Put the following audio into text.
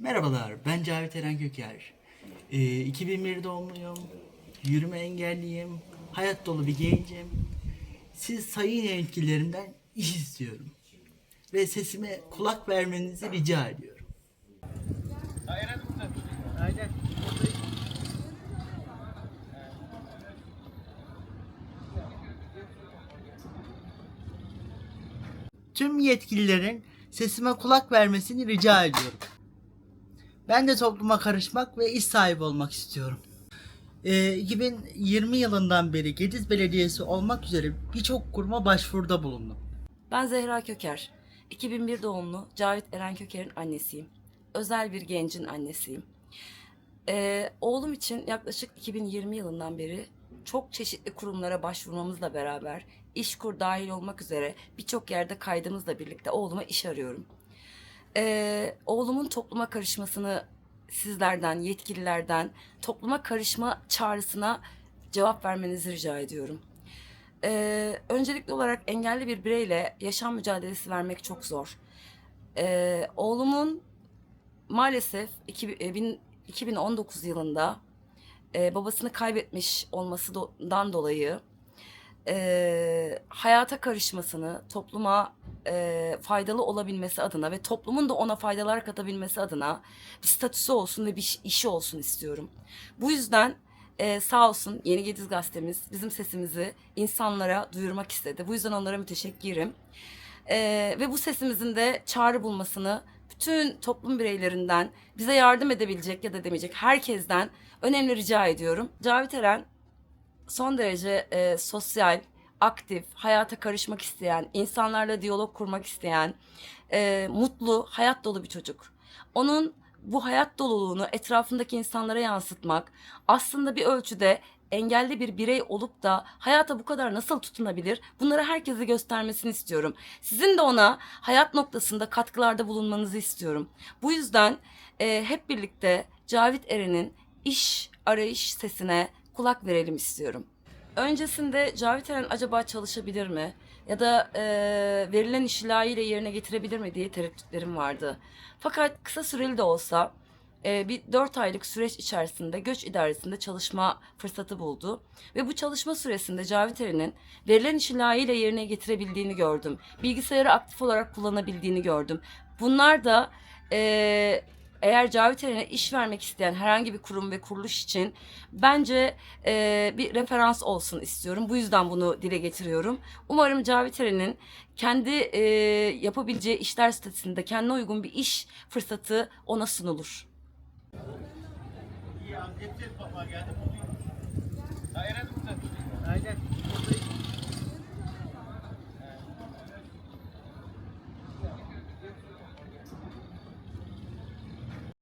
Merhabalar, ben Cavit Eren Köker. Ee, 2001 doğumluyum, yürüme engelliyim, hayat dolu bir gencim. Siz sayın yetkililerinden iş istiyorum. Ve sesime kulak vermenizi rica ediyorum. Tüm yetkililerin sesime kulak vermesini rica ediyorum. Ben de topluma karışmak ve iş sahibi olmak istiyorum. Ee, 2020 yılından beri Gediz Belediyesi olmak üzere birçok kuruma başvuruda bulundum. Ben Zehra Köker. 2001 doğumlu Cavit Eren Köker'in annesiyim. Özel bir gencin annesiyim. Ee, oğlum için yaklaşık 2020 yılından beri çok çeşitli kurumlara başvurmamızla beraber İşkur dahil olmak üzere birçok yerde kaydımızla birlikte oğluma iş arıyorum. Ee, oğlumun topluma karışmasını sizlerden, yetkililerden, topluma karışma çağrısına cevap vermenizi rica ediyorum. Ee, öncelikli olarak engelli bir bireyle yaşam mücadelesi vermek çok zor. Ee, oğlumun maalesef 2000 e, bin- 2019 yılında e, babasını kaybetmiş olmasından dolayı e, hayata karışmasını, topluma e, faydalı olabilmesi adına ve toplumun da ona faydalar katabilmesi adına bir statüsü olsun ve bir iş- işi olsun istiyorum. Bu yüzden e, sağ olsun Yeni Gediz gazetemiz bizim sesimizi insanlara duyurmak istedi. Bu yüzden onlara müteşekkirim. E, ve bu sesimizin de çağrı bulmasını bütün toplum bireylerinden bize yardım edebilecek ya da demeyecek herkesten önemli rica ediyorum. Cavit Eren son derece e, sosyal, aktif, hayata karışmak isteyen, insanlarla diyalog kurmak isteyen, e, mutlu, hayat dolu bir çocuk. Onun bu hayat doluluğunu etrafındaki insanlara yansıtmak aslında bir ölçüde engelli bir birey olup da hayata bu kadar nasıl tutunabilir? Bunları herkese göstermesini istiyorum. Sizin de ona hayat noktasında katkılarda bulunmanızı istiyorum. Bu yüzden e, hep birlikte Cavit Eren'in iş arayış sesine kulak verelim istiyorum. Öncesinde Cavit Eren acaba çalışabilir mi? Ya da e, verilen işi layığıyla yerine getirebilir mi diye tereddütlerim vardı. Fakat kısa süreli de olsa e, bir dört aylık süreç içerisinde göç idaresinde çalışma fırsatı buldu. Ve bu çalışma süresinde Cavit Eren'in verilen işi layığıyla yerine getirebildiğini gördüm. Bilgisayarı aktif olarak kullanabildiğini gördüm. Bunlar da e, eğer Cavit Eren'e iş vermek isteyen herhangi bir kurum ve kuruluş için bence e, bir referans olsun istiyorum. Bu yüzden bunu dile getiriyorum. Umarım Cavit Eren'in kendi e, yapabileceği işler statüsünde kendine uygun bir iş fırsatı ona sunulur. Aynen.